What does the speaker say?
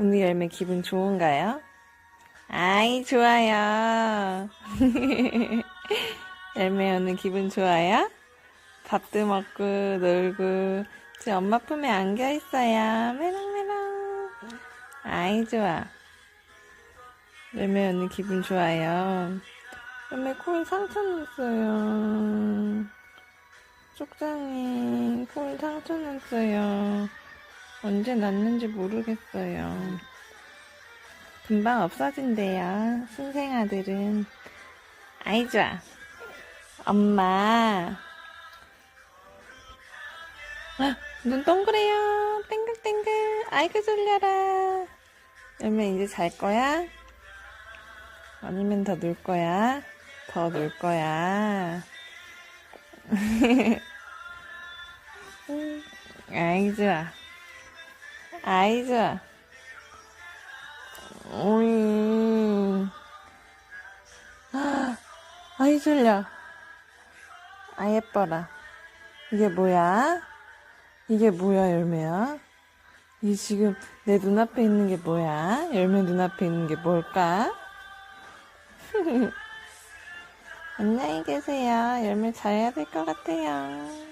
오늘 열매 기분 좋은가요? 아이, 좋아요. 열매 오늘 기분 좋아요? 밥도 먹고 놀고 지금 엄마 품에 안겨 있어요. 메롱메롱. 아이, 좋아. 열매 오늘 기분 좋아요. 열매 코에 상처 났어요. 쪽장에 코에 상처 났어요. 언제 났는지 모르겠어요. 금방 없어진대요. 신생아들은. 아이, 좋아. 엄마. 아, 눈 동그래요. 땡글땡글. 아이고, 졸려라. 열매 이제 잘 거야? 아니면 더 놀 거야? 더 놀 거야? 아이, 좋아. 아이, 좋아. 오이. 아, 아이, 졸려. 아, 예뻐라. 이게 뭐야? 이게 뭐야, 열매야? 이게 지금 내 눈앞에 있는 게 뭐야? 열매 눈앞에 있는 게 뭘까? 안녕히 계세요. 열매 잘해야 될 것 같아요.